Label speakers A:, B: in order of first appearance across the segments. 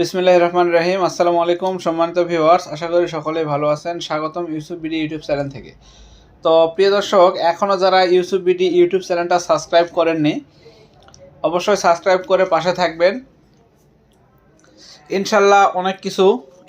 A: বিসমিল্লাহ রহমান রহিম। আসসালামু আলাইকুম, সম্মানিত ভিউয়ার্স আশা করি সকলেই ভালো আছেন। স্বাগতম ইউসুফ বিডি ইউটিউব চ্যানেল থেকে। তো প্রিয় দর্শক এখনও যারা ইউসুফ বিডি ইউটিউব চ্যানেলটা সাবস্ক্রাইব করেননি, অবশ্যই সাবস্ক্রাইব করে পাশে থাকবেন। ইনশাল্লাহ অনেক কিছু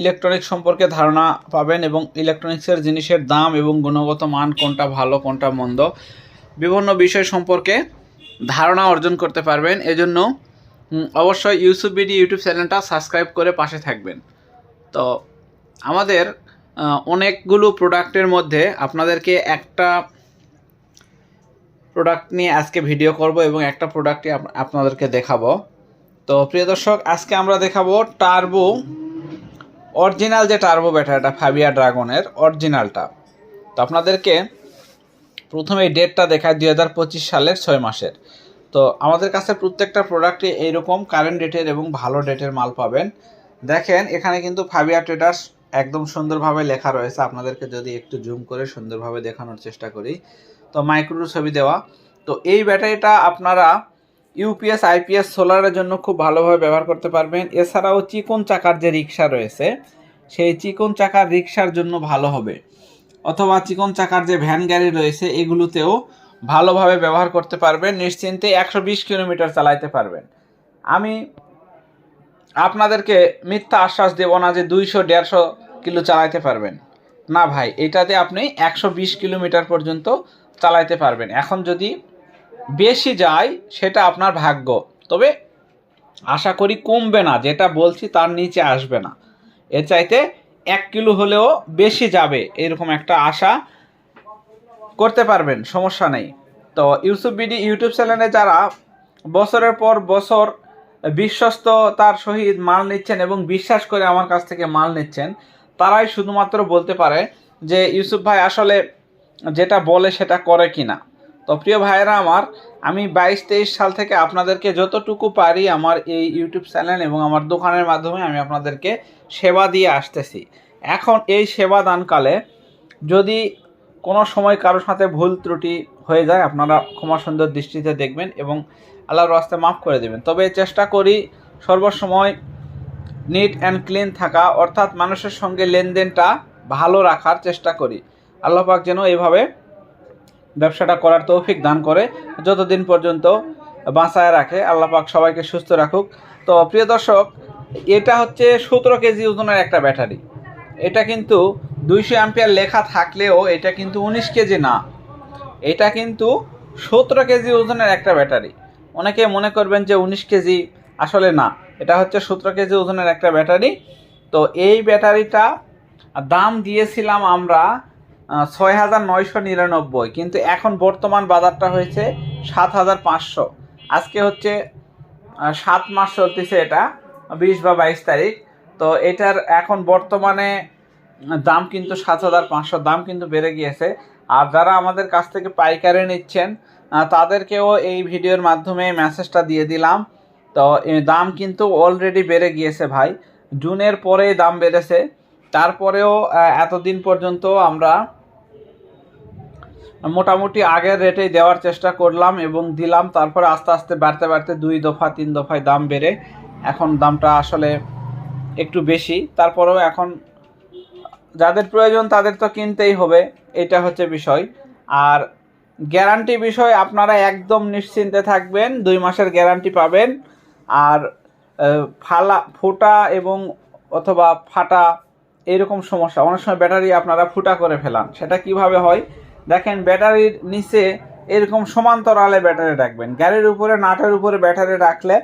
A: ইলেকট্রনিক সম্পর্কে ধারণা পাবেন এবং ইলেকট্রনিক্সের জিনিসের দাম এবং গুণগত মান কোনটা ভালো, কোনটা মন্দ, বিভিন্ন বিষয় সম্পর্কে ধারণা অর্জন করতে পারবেন। এজন্য অবশ্যই ইউসুফ বিডি ইউটিউব চ্যানেলটা সাবস্ক্রাইব করে পাশে থাকবেন। তো আমাদের অনেকগুলো প্রোডাক্টের মধ্যে আপনাদেরকে একটা প্রোডাক্ট নিয়ে আজকে ভিডিও করব এবং একটা প্রোডাক্টই আপ- আপনাদেরকে দেখাবো। তো প্রিয় দর্শক, আজকে আমরা দেখাবো টার্বো অরিজিনাল যে টার্বো ব্যাটারিটা ফাবিয়া ড্রাগনের অরিজিনালটা তো আপনাদেরকে প্রথমে ডেটটা দেখায় দুই হাজার পঁচিশ সালের ছয় মাসের। তো আমাদের কাছে প্রত্যেকটা প্রোডাক্টে এইরকম কারেন্ট ডেটের এবং ভালো ডেটের মাল পাবেন। দেখেন, এখানে কিন্তু ফাবিয়া ট্রেডার্স একদম সুন্দরভাবে লেখা রয়েছে। আপনাদেরকে যদি একটু জুম করে সুন্দরভাবে দেখানোর চেষ্টা করি। তো মাইক্রো ছবি দেওয়া। তো এই ব্যাটারিটা আপনারা ইউপিএস আইপিএস সোলারের জন্য খুব ভালোভাবে ব্যবহার করতে পারবেন। এছাড়াও চিকন চাকার যে রিক্সা রয়েছে, সেই চিকন চাকার রিক্সার জন্য ভালো হবে। অথবা চিকন চাকার যে ভ্যান গাড়ি রয়েছে, এগুলোতেও ভালোভাবে ব্যবহার করতে পারবেন, নিশ্চিন্তে একশো বিশ কিলোমিটার চালাইতে পারবেন। আমি আপনাদেরকে মিথ্যা আশ্বাস দেব না যে দুইশো, দেড়শো কিলো চালাইতে পারবেন। না ভাই, এটাতে আপনি একশো বিশ কিলোমিটার পর্যন্ত চালাইতে পারবেন। এখন যদি বেশি যায়, সেটা আপনার ভাগ্য। তবে আশা করি কমবে না, যেটা বলছি তার নিচে আসবে না। এর চাইতে এক কিলো হলেও বেশি যাবে, এরকম একটা আশা করতে পারবেন, সমস্যা নেই। তো ইউসুফ বিডি ইউটিউব চ্যানেলে যারা বছরের পর বছর বিশ্বস্ততার সহিত মাল নিচ্ছেন এবং বিশ্বাস করে আমার কাছ থেকে মাল নিচ্ছেন, তারাই শুধুমাত্র বলতে পারে যে, ইউসুফ ভাই আসলে যেটা বলে সেটা করে কিনা। তো প্রিয় ভাইয়েরা আমার, আমি বাইশ তেইশ সাল থেকে আপনাদেরকে যতটুকু পারি আমার এই ইউটিউব চ্যানেল এবং আমার দোকানের মাধ্যমে আমি আপনাদেরকে সেবা দিয়ে আসতেছি। এখন এই সেবা দানকালে যদি কোনো সময় কারোর সাথে ভুল ত্রুটি হয়ে যায়, আপনারা ক্ষমা সুন্দর দৃষ্টিতে দেখবেন এবং আল্লাহর রাস্তে মাফ করে দেবেন। তবে চেষ্টা করি সর্বসময় নিট অ্যান্ড ক্লিন থাকা, অর্থাৎ মানুষের সঙ্গে লেনদেনটা ভালো রাখার চেষ্টা করি। আল্লাহ পাক যেন এইভাবে ব্যবসাটা করার তৌফিক দান করে, যতদিন পর্যন্ত বাঁচায় রাখে। আল্লাহ পাক সবাইকে সুস্থ রাখুক। তো প্রিয় দর্শক, এটা হচ্ছে সতেরো কেজি ওজনের একটা ব্যাটারি। এটা কিন্তু দুইশো অ্যাম্পিয়ার লেখা থাকলেও এটা কিন্তু উনিশ কেজি না। এটা কিন্তু সতেরো কেজি ওজনের একটা ব্যাটারি। অনেকে মনে করবেন যে উনিশ কেজি আসলে না, এটা হচ্ছে সতেরো কেজি ওজনের একটা ব্যাটারি। তো এই ব্যাটারিটা দাম দিয়েছিলাম আমরা ছয় হাজার নয়শো নিরানব্বই, কিন্তু এখন বর্তমান বাজারটা হয়েছে সাত হাজার পাঁচশো। আজকে হচ্ছে সাত মাস চলতেছে এটা, বিশ বা বাইশ তারিখ। তো এটার এখন বর্তমানে দাম কিন্তু সাত হাজার পাঁচশো, দাম কিন্তু বেড়ে গিয়েছে। আর যারা আমাদের কাছ থেকে পাইকারি নিচ্ছেন তাদেরকেও এই ভিডিওর মাধ্যমে মেসেজটা দিয়ে দিলাম। তো দাম কিন্তু অলরেডি বেড়ে গিয়েছে ভাই। জুনের পরে দাম বেড়েছে। তারপরেও এতদিন পর্যন্ত আমরা মোটামুটি আগের রেটেই দেওয়ার চেষ্টা করলাম এবং দিলাম। তারপরে আস্তে আস্তে বাড়তে বাড়তে দুই দফা, তিন দফায় দাম বেড়ে এখন দামটা আসলে একটু বেশি। তারপরেও এখন যাদের প্রয়োজন তাদের তো কিনতেই হবে, এটা হচ্ছে বিষয়। আর গ্যারান্টি বিষয় আপনারা একদম নিশ্চিন্তে থাকবেন, দুই মাসের গ্যারান্টি পাবেন। আর ফালা, ফোটা এবং অথবা ফাটা এইরকম সমস্যা, অনেক সময় ব্যাটারি আপনারা ফুটা করে ফেলান, সেটা কীভাবে হয়? দেখেন ব্যাটারির নিচে এরকম সমান্তরালে ব্যাটারি রাখবেন। গাড়ির উপরে, নাটের উপরে ব্যাটারি রাখলে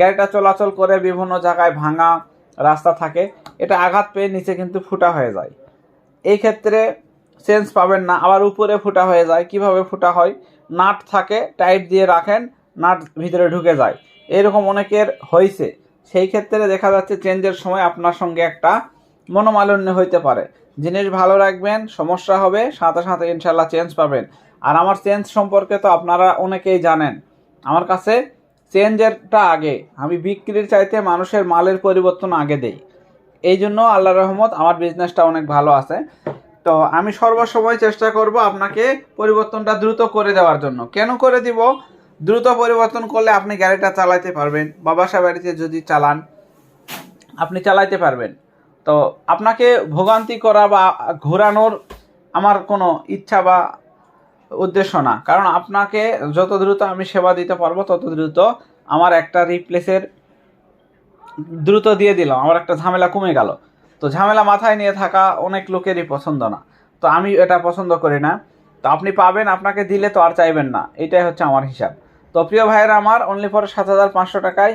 A: গাড়িটা চলাচল করে বিভিন্ন জায়গায় ভাঙা রাস্তা থাকে, এটা আঘাত পেয়ে নিচে কিন্তু ফুটা হয়ে যায়। এই ক্ষেত্রে চেঞ্জ পাবেন না, আবার উপরে ফুটা হয়ে যায়। কীভাবে ফুটা হয়? নাট থাকে, টাইট দিয়ে রাখেন, নাট ভিতরে ঢুকে যায়। এরকম অনেকের হয়েছে। সেই ক্ষেত্রে দেখা যাচ্ছে চেঞ্জের সময় আপনার সঙ্গে একটা মনোমালিন্য হইতে পারে। জিনিস ভালো রাখবেন, সমস্যা হবে, সাথে সাথে ইনশাল্লাহ চেঞ্জ পাবেন। আর আমার চেঞ্জ সম্পর্কে তো আপনারা অনেকেই জানেন। আমার কাছে চেঞ্জেরটা আগে। আমি বিক্রির চাইতে মানুষের মালের পরিবর্তন আগে দেই। এই জন্য আল্লাহ রহমত আমার বিজনেসটা অনেক ভালো আছে। তো আমি সর্বসময় চেষ্টা করব আপনাকে পরিবর্তনটা দ্রুত করে দেওয়ার জন্য। কেন করে দিব? দ্রুত পরিবর্তন করলে আপনি গাড়িটা চালাতে পারবেন বাবাসা বাড়িতে যদি চালান, আপনি চালাইতে পারবেন। তো আপনাকে ভোগান্তি করা বা ঘোরানোর আমার কোনো ইচ্ছা বা উদ্দেশ্য না। কারণ আপনাকে যত দ্রুত আমি সেবা দিতে পারব, তত দ্রুত আমার একটা রিপ্লেসের দ্রুত দিয়ে দিলাম। আমার একটা ঝামেলা কমে গেল। তো ঝামেলা মাথায় নিয়ে থাকা অনেক লোকেরই পছন্দ না। তো আমি এটা পছন্দ করি না। তো আপনি পাবেন, আপনাকে দিলে তো আর চাইবেন না। এটাই হচ্ছে আমার হিসাব। তো প্রিয় ভাইয়েরা আমার অনলি ফর সাত হাজার পাঁচশো টাকায়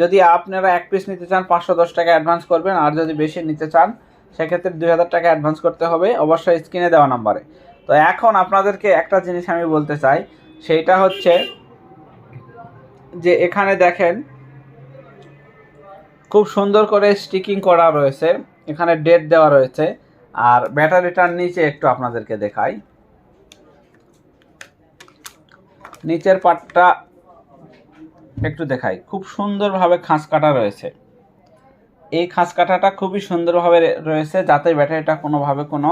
A: যদি আপনারা এক পিস নিতে চান, পাঁচশো দশ টাকা অ্যাডভান্স করবেন। আর যদি বেশি নিতে চান, সেক্ষেত্রে দুই হাজার টাকা অ্যাডভান্স করতে হবে। অবশ্যই স্ক্রিনে দেওয়া নাম্বারে তো এখন আপনাদেরকে একটা জিনিস আমি বলতে চাই, সেইটা হচ্ছে যে এখানে দেখেন খুব সুন্দর করে স্টিকিং করা রয়েছে, এখানে ডেট দেওয়া রয়েছে, আর ব্যাটারিটার নিচে একটু আপনাদেরকে দেখাই। নিচের পাটটা একটু দেখাই, খুব সুন্দরভাবে খাঁজ কাটা রয়েছে। এই খাঁজ কাটাটা খুবই সুন্দরভাবে রয়েছে, যাতে ব্যাটারিটা কোনোভাবে কোনো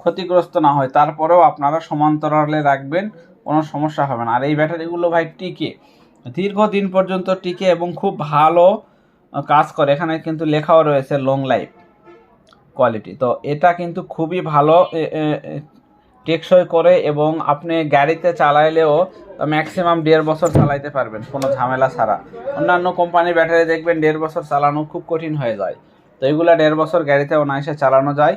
A: ক্ষতিগ্রস্ত না হয়, তারপরেও আপনারা সমান্তরালে রাখবেন, কোনো সমস্যা হবে না। আর এই ব্যাটারিগুলো ভাই টিকে। দীর্ঘদিন পর্যন্ত টিকে এবং খুব ভালো কাজ করে। এখানে কিন্তু লেখাও রয়েছে লং লাইফ কোয়ালিটি তো এটা কিন্তু খুবই ভালো টেকসই করে এবং আপনি গাড়িতে চালাইলেও ম্যাক্সিমাম দেড় বছর চালাইতে পারবেন, কোনো ঝামেলা ছাড়া। অন্যান্য কোম্পানির ব্যাটারি দেখবেন দেড় বছর চালানো খুব কঠিন হয়ে যায়। তো এগুলো দেড় বছর গাড়িতে অনায়াসে চালানো যায়।